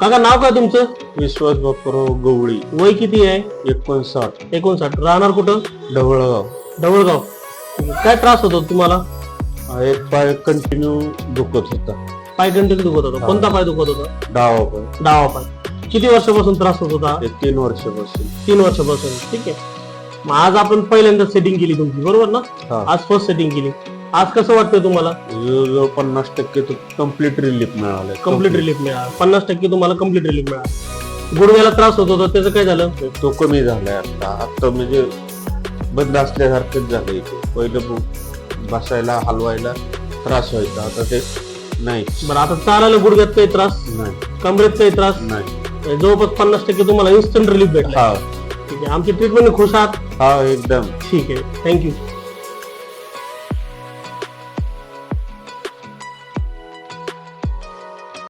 काका नाव काय तुमचं? विश्वास बापराव गवळी. वय किती आहे? एकोणसाठ. एकोणसाठ. राहणार कुठं? ढवळगाव. ढवळगाव. काय त्रास होतो तुम्हाला? हा एक पाय कंटिन्यू दुखत होता. पाय कंटिन्यू दुखत होता. कोणता पाय दुखत होता? डावा पाय. डावा पाय. किती वर्षापासून त्रास होत होता? ते तीन वर्षापासून. तीन वर्षापासून. ठीक आहे. मग आज आपण पहिल्यांदा सेटिंग केली तुमची. बरोबर ना? हा. आज फर्स्ट सेटिंग केली. आज कसं वाटतंय तुम्हाला? जवळजवळ पन्नास टक्के कंप्लीट रिलीफ मिळालं कंप्लीट रिलीफ मिळाला. पन्नास टक्के तुम्हाला कंप्लीट रिलीफ मिळाला. गुडघ्याला त्रास होत होता त्याचं काय झालं? तो कमी झालाय आता. आता म्हणजे बंद असल्यासारखंच झालंय ते. पहिलं बसायला हलवायला त्रास व्हायचा. आता ते नाही. बरं आता चालायला गुडघ्यात काही त्रास? नाही. कमरेत काही त्रास? नाही. जवळपास पन्नास टक्के तुम्हाला इन्स्टंट रिलीफ भेटला ठीक आहे आमची ट्रीटमेंट खुश आहात हा एकदम. ठीक आहे. थँक्यू